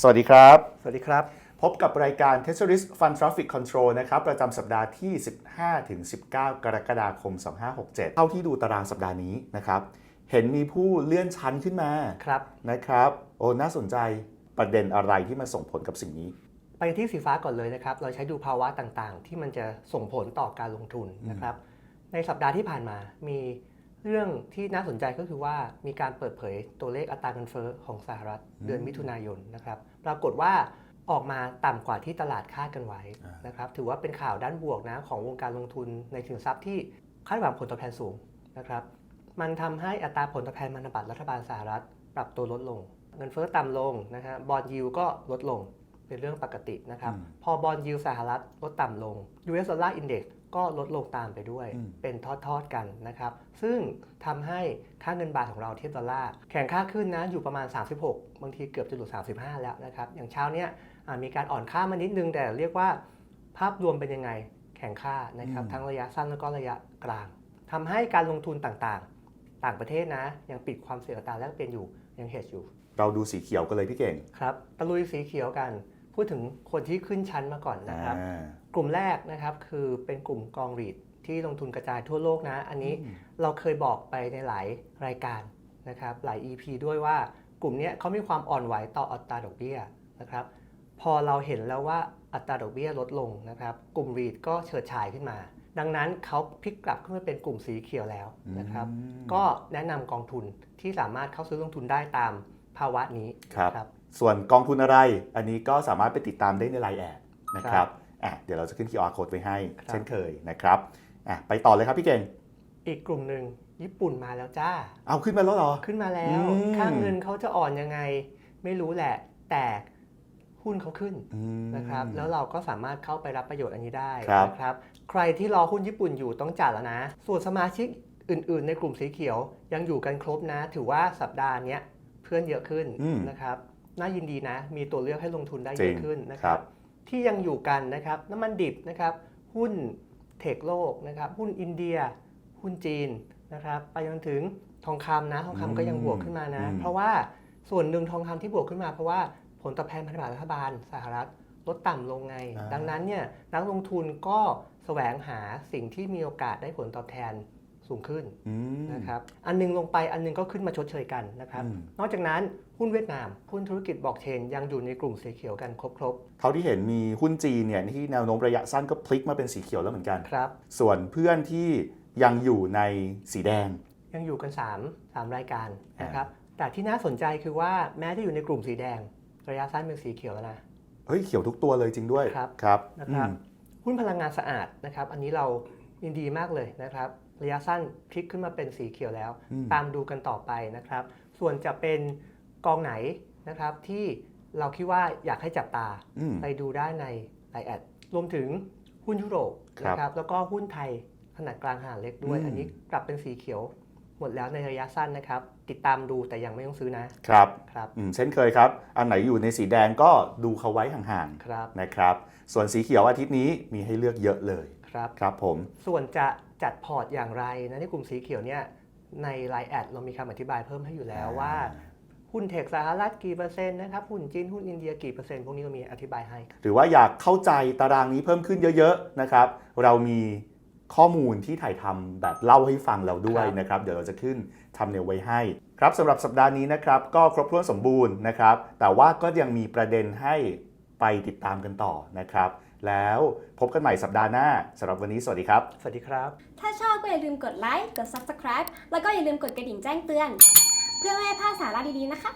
สวัสดีครับ สวัสดีครับ พบกับรายการ t e s t r i s Fund Traffic Control นะครับ ประจำสัปดาห์ที่ 15ถึง19 กรกฎาคม 2567 เท่าที่ดูตารางสัปดาห์นี้นะครับ เห็นมีผู้เลื่อนชั้นขึ้นมาครับนะครับ โอ้น่าสนใจประเด็นอะไรที่มาส่งผลกับสิ่งนี้ ไปที่สีฟ้าก่อนเลยนะครับ เราใช้ดูภาวะต่างๆ ที่มันจะส่งผลต่อการลงทุนนะครับ ในสัปดาห์ที่ผ่านมามี เรื่องที่น่าสนใจก็คือว่ามีการเปิดเผยตัวเลขอัตราเงินเฟ้อของสหรัฐเดือนมิถุนายนนะครับ ปรากฏว่าออกมาต่ำกว่าที่ตลาดคาดกันไว้นะครับถือว่าเป็นข่าวด้านบวกนะของวงการลงทุนในสินทรัพย์ที่คาดหวังผลตอบแทนสูงนะครับ มันทำให้อัตราผลตอบแทนพันธบัตรรัฐบาลสหรัฐ ปรับตัวลดลง เงินเฟ้อต่ำลงนะฮะบอลยิวก็ลดลงเป็นเรื่องปกตินะครับอืมพอบอลยิวสหรัฐลดต่ำลง US Dollar Index ก็ลดลงตามไปด้วยอืมเป็นทอดๆกันนะครับ ซึ่งทำให้ค่าเงินบาทของเราเทียบดอลลาร์แข่งค่าขึ้นนะอยู่ประมาณ 36 บางทีเกือบจะหลุด 35 แล้วนะครับ อย่างเช้าเนี้ยอ่ามีการอ่อนค่ามานิดนึง แต่เรียกว่าภาพรวมเป็นยังไงแข่งค่านะครับทั้งระยะสั้นแล้วก็ระยะกลางทำให้การลงทุนต่างๆ ต่างประเทศนะ ยังปิดความเสี่ยงอัตราแลกเปลี่ยนอยู่ยังเฮดอยู่ เราดูสีเขียวกันเลยพี่เก่งครับตะลุยสีเขียวกัน พูดถึงคนที่ขึ้นชั้นมาก่อนนะครับอ่ากลุ่มแรกนะครับคือเป็นกลุ่มกองรีดที่ลงทุนกระจายทั่วโลกนะ อันนี้เราเคยบอกไปในหลายรายการนะครับหลาย EP ด้วยว่ากลุ่มเนี้ยเขามีความอ่อนไหวต่ออัตราดอกเบี้ยนะครับ พอเราเห็นแล้วว่าอัตราดอกเบี้ยลดลงนะครับ กลุ่มรีดก็เฉิดฉายขึ้นมา ดังนั้นเขาพลิกกลับขึ้นมาเป็นกลุ่มสีเขียวแล้วนะครับอืมก็แนะนำกองทุนที่สามารถเข้าซื้อลงทุนได้ตามภาวะนี้ครับครับ ส่วนกองทุนอะไร อันนี้ก็สามารถไปติดตามได้ในไลน์แอดนะคครัรับบอะเดี๋ยวเราจะขึ้น QR code ไว้ให้ ครับ เช่นเคยนะครับอะไปต่อเลยครับพี่เก่ง อีกกลุ่มหนึ่งญี่ปุ่นมาแล้วจ้า เอาขึ้นมาแล้วเหรอ ขึ้นมาแล้ว อืม ค่าเงินเขาจะอ่อนยังไง ไม่รู้แหละ แต่หุ้นเขาขึ้นอืม นะครับ แล้วเราก็สามารถเข้าไปรับประโยชน์อันนี้ได้ครับ นะครับ ใครที่รอหุ้นญี่ปุ่นอยู่ต้องจัดแล้วนะ ส่วนสมาชิกอื่น ๆ ในกลุ่มสีเขียวยังอยู่กันครบนะ ถือว่าสัปดาห์เนี้ยเพื่อนเยอะขึ้นอืม นะครับ น่ายินดีนะ มีตัวเลือกให้ลงทุนได้จเยริงอะขึ้นนะคครัรับบที่ยังอยู่กันนะครับน้ำมันดิบนะครับ หุ้นเทคโลกนะครับ หุ้นอินเดีย หุ้นจีนนะครับ ไปจนถึงทองคำนะ ทองคำก็ยังบวกขึ้นมานะอืมเพราะว่าส่วนหนึ่งทองคำที่บวกขึ้นมาเพราะว่าผลตอบแทนพันธบัตรรัฐบาลสหรัฐลดต่ำลงไงอ่าดังนั้นเนี่ยนักลงทุนก็แสวงหาสิ่งที่มีโอกาสได้ผลตอบแทน สูงขึ้นอืมนะครับอันหนึงลงไปอันหนึงก็ขึ้นมาชดเชยกันนะครับอืมนอกจากนั้นหุ้นเวียดนาม หุ้นธุรกิจบล็อกเชน ยังอยู่ในกลุ่มสีเขียวกันครบเท่าที่เห็นมีหุ้นจีนเนี่ยที่แนวโน้มระยะสั้นก็พลิกมาเป็นสีเขียวแล้วเหมือนกันๆครับส่วนเพื่อนที่ยังอยู่ในสีแดง ยังอยู่กัน 3 3 รายการนะครับแต่ที่น่าสนใจคือว่าแม้จะอยู่ในกลุ่มสีแดง ระยะสั้นเป็นสีเขียวแล้วนะเฮ้ยเขียวทุกตัวเลยจริงด้วยครับครับนะครับอืมหุ้นพลังงานสะอาดนะครับอันนี้เรายินดีมากเลยนะครับ ระยะสั้นพลิกขึ้นมาเป็นสีเขียวแล้วอืมตามดูกันต่อไปนะครับ ส่วนจะเป็นกองไหนนะครับที่เราคิดว่าอยากให้จับตาอืมไปดูได้ในไลแอดรวมถึงหุ้นยุโรปครับนะครับแล้วก็หุ้นไทยขนาดกลางขนาดเล็กด้วยอืมอันนี้กลับเป็นสีเขียว หมดแล้วในระยะสั้นนะครับ ติดตามดูแต่ยังไม่ต้องซื้อนะครับครับอืมเช่นเคยครับ อันไหนอยู่ในสีแดงก็ดูเขาไว้ห่างครับๆนะครับ ส่วนสีเขียวอาทิตย์นี้มีให้เลือกเยอะเลยครับ ครับผม ส่วนจะจัดพอร์ตอย่างไรนะในกลุ่มสีเขียวเนี่ยในไลน์แอดเรามีคำอธิบายเพิ่มให้อยู่แล้วว่า หุ้นเทคสหรัฐกี่เปอร์เซ็นต์นะครับ หุ้นจีนหุ้นอินเดียกี่เปอร์เซ็นต์พวกนี้เรามีอธิบายให้ หรือว่าอยากเข้าใจตารางนี้เพิ่มขึ้นเยอะๆนะครับ เรามี ข้อมูลที่ถ่ายทำแบบเล่าให้ฟังเราด้วยครับนะครับ เดี๋ยวเราจะขึ้นทำเนวไว้ให้ ครับสำหรับสัปดาห์นี้นะครับ ก็ครบถ้วนสมบูรณ์นะครับ แต่ว่าก็ยังมีประเด็นให้ไปติดตามกันต่อนะครับ แล้วพบกันใหม่สัปดาห์หน้าสำหรับวันนี้สวัสดีครับ สวัสดีครับ ถ้าชอบก็อย่าลืมกดไลค์กด Subscribe แล้วก็อย่าลืมกดกระดิ่งแจ้งเตือน เพื่อไม่ให้พลาดสาระดีๆนะคะ